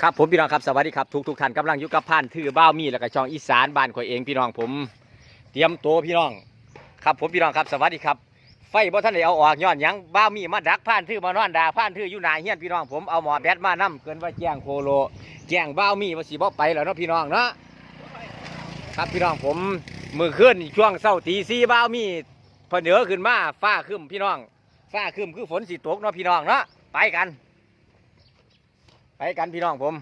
ครับผมพี่น้องครับสวัสดีครับทุกทุกท่านกำลังอยู่กับผ่านถือบ้าวมีแล้วก็ช่องอีสานบ้านข่อยเองพี่น้องผมเตรียมตัวพี่น้อง ครับผมพี่น้องครับสวัสดีครับ ไฟบ่ท่านได้เอาออกย้อนหยังบ้าวมีมาดักผ่านถือมานอนด่าผ่านถืออยู่หนาเฮียนพี่น้องผมเอาหมอแบตมานํเกินว่าแจ้งโคโลแจ้งบ้าวมีว่าสิบ่ไปแล้วเนาะพี่น้องเนาะครับพี่น้องผมมือขึ้นช่วงเช้าตีสี่บ้าวมีเพนเหนือขึ้นมาฟ้าครึ้มพี่น้องฟ้าครึ้มคือฝนสิตกเนาะพี่น้องเนาะไปกัน ไปกันพี่น้องผม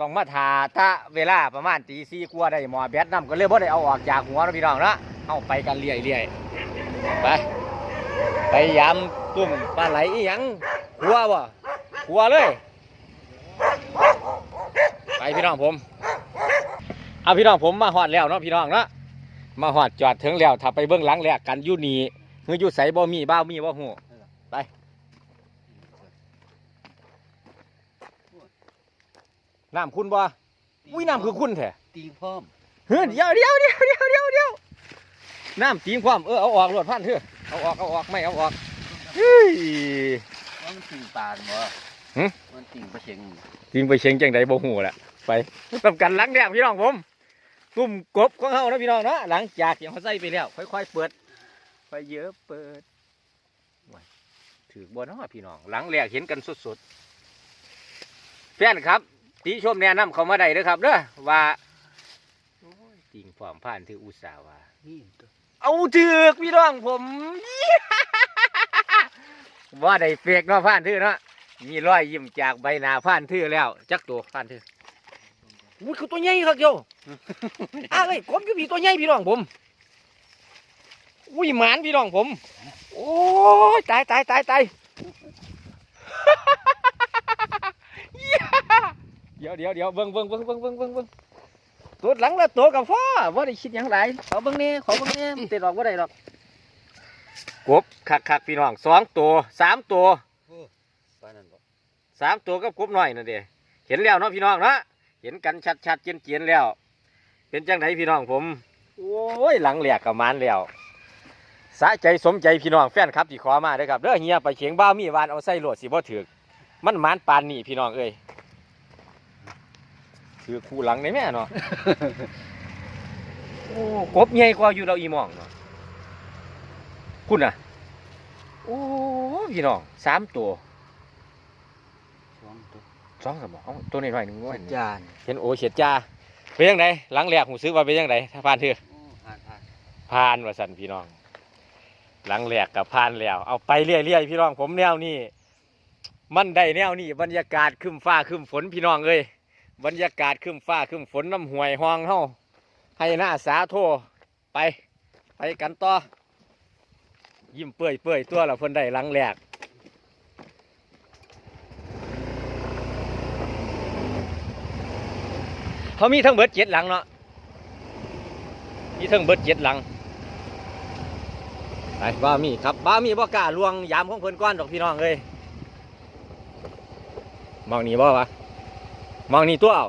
ต้องมาถาตะเวลาประมาณตีสี่กว่าได้หมอแบตนำก็เลยบ่ได้เอาออกจากหัวนะพี่น้องนะเอาไปกันเรื่อยๆไปไปยามตุ่มปลาไหลอีหยังขัวบ่ขัวเลย ไปพี่น้องผมเอาพี่น้องผมมาหอดแล้วเนาะพี่น้องเนาะมาหอดจอดถึงแล้วถ้าไปเบื้องหลังแลกกันยู่นีเฮืออยู่ใสบ่มีบ้ามีบ่หูไป น้ำคุณบ่อุ้ยน้ำคือคุณแท้ตีพร้อมเฮ้ยเดี๋ยวเดี๋ยวเดี๋ยวเดี๋ยวเดี๋ยวเดี๋ยวน้ำตีมความเออเอาออกรวดพันเถอะเอาออกเอาออกไม่เอาออกเฮ้ยว่ามันติ่งปานบ่หึมันติ่งประเชงตีมไปเชียงจังใดบ่หูแหละไปทำกันหลังแดงพี่น้องผมตุ่มกบของเฮานะพี่น้องเนาะหลังจากที่เขาใส่ไปแล้วค่อยๆเปิดค่อยเยอะเปิดว้ายถือบ่เนาะพี่น้องหลังแรกเห็นกันสดๆแฟนครับ ตีชมแนะนำเขามาได้เด้อครับเด้อว่าโอ้ยจริงความผ่านที่อุตสาห์ว่านี่ตัวเอาถือกพี่น้องผมว่าได้เฟกเนาะผ่านทื่อเนาะมีรอยยิ้มจากใบหน้าผ่านทื่อแล้ว จักตัวผ่านทื่ออุ้ยคือตัวใหญ่ครับโยอ้าวเอ้ยกบอยู่พี่ตัวใหญ่พี่น้องผมอุ้ยหมานพี่น้องผม โอ้ยตายตายตายตาย เดี๋ยวเดี๋ยวเดี๋ยวเบิ่งเบิ่งเบิ่งเบิ่งเบิ่งเบิ่งเบิ่งตัวหลังแล้วตัวกับพ่อว่าได้คิดหยังไรขอเบิ่งนี่ขอเบิ่งนี่มันติดออกว่าได้หรอกกบคักคักๆพี่น้องสองตัวสามตัวปานนั้นบ่สามตัวกับกบน้อยนั่นเดีเห็นแล้วเนาะพี่น้องเนาะเห็นกันชัดชัดๆเจียนเจียนๆแล้ว เป็นจังไดพี่น้องผม โอ้ยหลังแหลกกับมานแล้วสะใจสมใจพี่น้องแฟนครับที่ขอมาเด้อครับเด้อเฮียไปเขียงบ้าวมีวานเอาใส่โหลดสิบ่ถือกมันหมานปานนี่พี่น้องเอ้ย คือคู่หลังในแม่เนาะ โอ้กบใหญ่กว่าอยู่เราอีหมองเนาะคุณน่ะ โอ้พี่น้องสามตัวสองตัวสองสมองตัวนี้หน่อยหนึ่งว่าจานเห็นโอเฉียดจ้าเป็นยังไงหลังแรกหูซื้อว่าเป็นยังไงถ้าผ่านเถอะโอ้ผ่านผ่านผ่านว่าสันพี่น้อง หลังแรกกับผ่านแล้ว เอาไปเรื่อยๆพี่น้องผมแนวนี้มันได้แนวนี้บรรยากาศครึมฟ้าครึมฝนพี่น้องเอ้ย บรรยากาศครึมฟ้าครึมฝนน้ำห่วยห้องเฮาให้หน้าสาโทไป ไปกันต่อ ยิ้มเปื่อยเปื่อยตัวเราเพิ่นได้หลังแรกเขามีทั้งเบิดเจ็ดหลังเนาะมีทั้งเบิดเจ็ดหลังไปบ้ามีครับบ้ามีบ่กล้าลวงยามของเพิ่นก้อนดอกพี่น้องเอ้ยมองนี่บ่วะ มองนี่ตัวเอา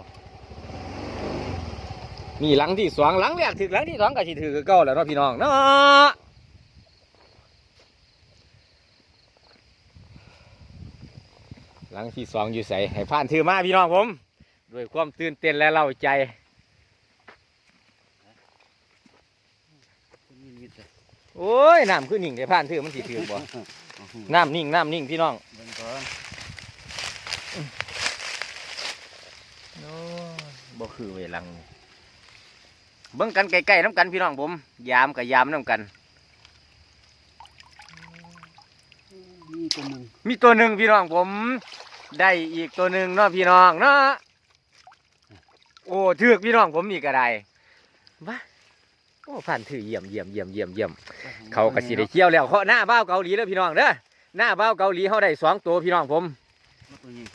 นี่หลังที่สองหลังแรกถึงหลังที่สองก็สิถือคือเก่าแล้วเนาะพี่น้องเนาะหลังที่สองอยู่ใส่ให้ผ่านถือมาพี่น้องผมด้วยความตื่นเต้นและเล่าใจนี่มีแต่โอ้ยน้ำคือนิ่งได้ผ่านถือมันสิถือบ่น้ำนิ่งน้ำนิ่งพี่น้อง เบิ่งก่อน บ่ คือเวลัง เบิ่งกันไกลๆน้ำกันพี่น้องผม ยามกับยามน้ำกันนี่ตัวหนึงมีตัวหนึ่งพี่น้องผม ได้อีกตัวหนึ่งเนาะพี่น้องเนาะโอ้ถือกพี่น้องผมนี่ก็ได้บ้าโอ้ผ่านถือเยี่ยมเยี่ยมเยี่ยมเยี่ยมเยี่ยมเขากระสีได้เที่ยวแล้วเขาหน้าบ้าวเกาหลีแล้วพี่น้องเด้อหน้าบ้าวเกาหลีเขาได้สองตัวพี่น้องผมตัวนี้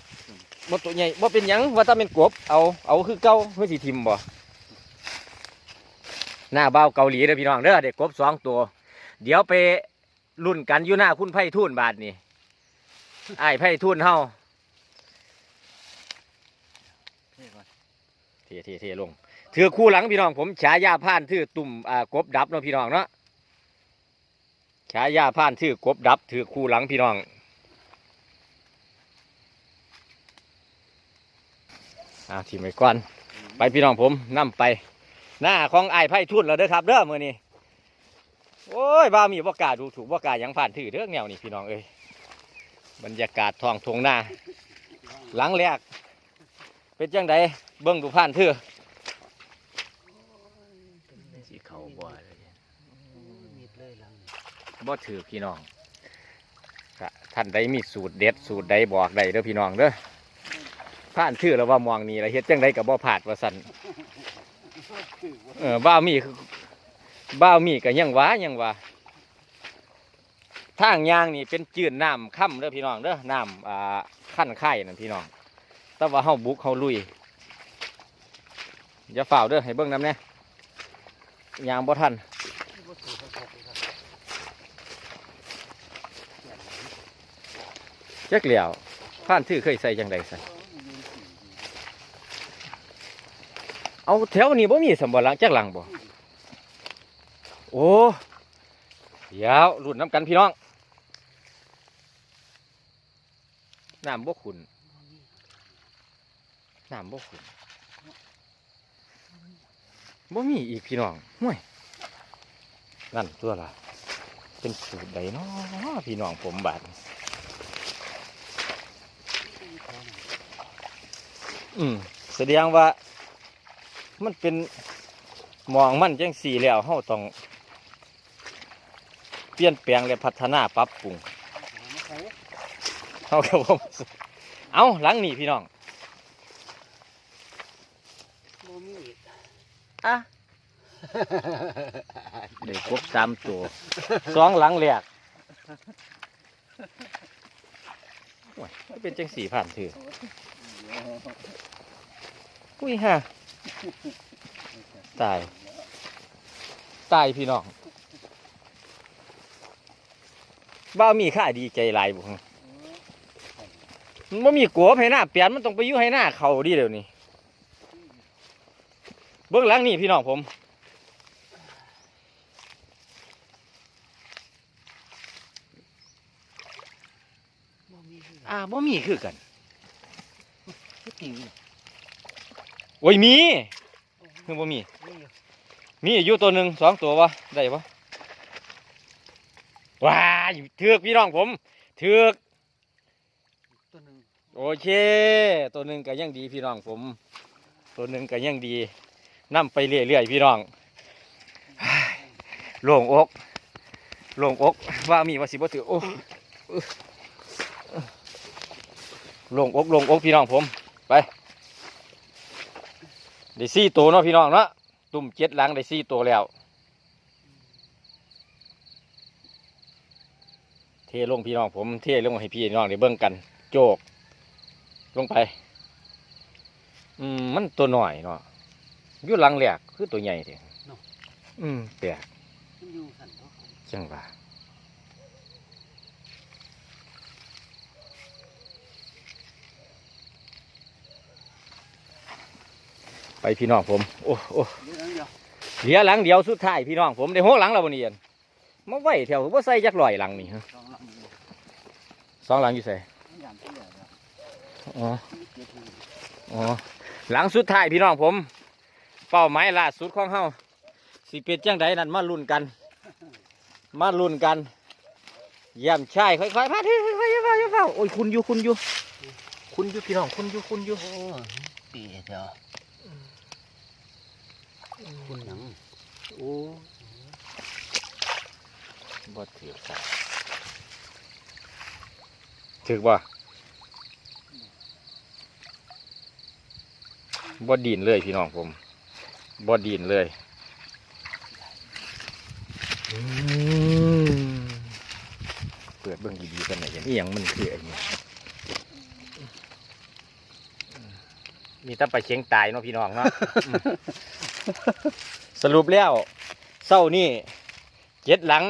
บ่ตัวใหญ่บ่เป็นหยังว่าถ้าเป็นกบเอาเอาคือเก่าเพื่อสิทิมบ่หน้าเบ้าเกาหลีเด้อพี่น้องเด้อเด็กกบสองตัว เดี๋ยวไปรุ่นกันอยู่หน้าคุณไพ่ทูนบาทนี่ไอ้ายไพ่ทูนเฮาเทเทเทเทลงถือคู่หลังพี่น้อง ผมฉายาผ่านถือตุ่มอ่ากบดับเนาะพี่น้องเนาะฉายาผ่านถือกบดับถือคู่หลังพี่น้อง อาทีมไปก่อน ไปพี่น้องผมนํไป หน้าของไอ้ายไพ่ทุนแล้วเด้อครับเด้อมื้อนี้โอ้ยบ้ามีบ่กล้าดูถูกบ่กล้าหยังผ่านถือเด้อแนวนี่พี่น้องเอ้ยบรรยากาศท้องทงหน้า หลังแรก เป็นจังไดเบิ่งดูผ่านถือสิเข้าบ่เลยมีดเลยหลังนี่บ่ถือพี่น้องก็ท่านใดมีสูตรเด็ดสูตรใดบอกใดเด้อพี่น้องเด้อ ผ่านถือแล้วว่ามองนี่แล้วเฮ็ดจังไดก็บ่ผาดว่าซั่นเออบ้าวมีคือบ้าวมีก็ยังหว้ายังหว่าทางยางนี่เป็นจืดน้ำค่ำเด้อพี่น้องเด้อน้ำอ่าขั้นไข่นั่นพี่น้อง แต่ว่าเฮาบุกเฮาลุยอย่าฝ่าวเด้อให้เบิ่งน้ำแน่ยางบ่ทันบ่ถือเขาพกเลยครับจักเหลียวผ่านถือเคยใส่จังใดใส่ เอาแถวนี้บ่มีสมบัติลังจักหลังบ่โอ้เดี๋ยวรุ่นน้ำกันพี่น้องน้ำบ่ขุนน้ำบ่ขุนบ่มีอีกพี่น้องห่วยนั่นตัวละเป็นสูตรใดเนาะพี่น้องผมบาดอืมแสดงว่า มันเป็นมองมันจังสี่แล้วเฮาต้อง เปลี่ยนแปลงและพัฒนาปรับปรุงเอามาใส่เฮากับผมเอาหลังนี่พี่น้องบ่มีดอะได้ครบสามตัวสองหลังแหลกโอ้ยมันเป็นจังสี่ผ่านถืออุ้ยฮะ ตาย ตายพี่น้องบ้ามีค่าดีใจหลายบุงมันบ่มีกัวให้หน้าเปลี่ยนมันต้องไปอยู่ให้หน้าเขาดีเดี๋ยวนี้ เบื้องหลังนี่พี่น้องผมบ่มีคืออ่าบ่มีคือกันคือติ่งนี่ โอ้ยมีคือบ่มีมีอยู่มีอยู่ตัวหนึ่งสองตัววะได้ปะว้าอยู่เถือกพี่น้องผมเถือกตัวหนึงโอเค ตัวหนึ่งก็ยังดีพี่น้องผม ตัวหนึ่งก็ยังดีนํไปเรื่อยๆพี่น้องโล่งอกโล่งอกว่ามีว่าสิบ่ถือโอ้โล่งอกโล่งอกพี่น้องผมไป ได้สี่ตัวเนาะพี่น้องเนาะตุ่มเจ็ดหลังได้สี่ตัวแล้ว เทลงพี่น้องผมเทลงให้พี่น้องได้เบิ่งกัน โจก ลงไป อืมมันตัวหน่อยเนาะอยู่หลังแหลกคือตัวใหญ่เถอะอืมแปลกมันอยู่สั่นเขาเขา จังว่า พี่น้องผม โอ้โอ้เรื่องเดียวเหลือหลังเดียวสุดท้ายพี่น้องผมได้หกหลังแล้ววันนี้อันมาไว้แถวว่าใส่จักลอยหลังนี่ฮะสองหลังนี่สองหลังอยู่ใส่ยามที่แล้วเนี่ยอ๋อมีเกียรติอยู่อ๋อหลังสุดท้ายพี่น้องผม เป้าหมายล่าสุดของเฮาสิเป็นจังใดนั่นมาลุ้นกัน มาลุ้นกันเยี่ยมใช่ค่อยๆพาที่ค่อยๆค่อยๆค่อยๆโอ้ยคุณอยู่คุณอยู่ คุณอยู่พี่น้องคุณอยู่คุณอยู่โอ้ปีเดียว คุณหยังโอ้บ่ถือครับถือบ่บ่ดีนเลยพี่น้องผมบ่ดีนเลยอืมเปิดเบิ่งดีๆกันหน่อยอย่างนี้ยังมันคือไอ้นี่มีแตั้งไปเชียงตายเนาะพี่น้องเนาะอืม สรุปแล้วเศร้านี่เจ็ดหลัง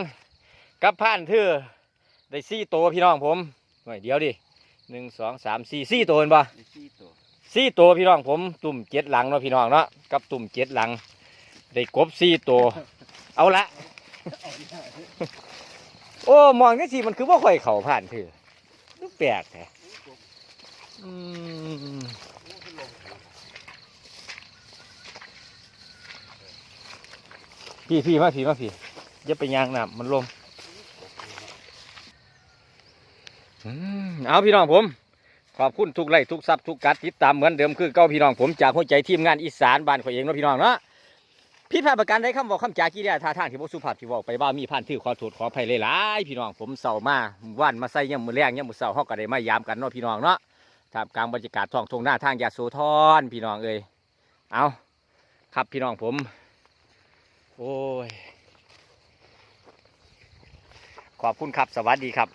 กับผ่านเธอได้สี่ตัวพี่น้องผมหน่อยเดียวดิหนึ่งสองสามสี่สี่ตัวเห็นปะได้สี่ตัวสี่ตัวพี่น้องผมตุ่มเจ็ดหลังเนาะพี่น้องเนาะกับตุ่มเจ็ดหลัง ได้กบสี่ตัวเอาละโอ้มองนี่สิมันคือว่าค่อยเข่าผ่านเธอดูแปลกแท้อืม พี่พี่มาพี่มาพี่อย่าไปยางน้ำมันลมอืมเอาพี่น้องผม ขอบคุณทุกไลค์ทุกซับทุกกัดติดตามเหมือนเดิมคือเก้าพี่น้องผมจากหัวใจทีมงานอีสานบ้านข่อยเองนะพี่น้องเนาะผิดพลาดประการใดคำบอกคำจากีเดียท่าทางที่บ่สุภาพที่เว้าไปว่ามีผ่านถือขอโทษขออภัยหลายๆพี่น้องผมเศร้ามาว่านมาใส่ยามมื้อแรงยามมื้อเช้าเฮาก็ได้มายามกันเนาะพี่น้องเนาะท่ามกลางบรรยากาศท้องทงหน้าทางยาโสธรพี่น้องเอ้ยเอาครับพี่น้องผม โอ้ย ขอบคุณครับ สวัสดีครับ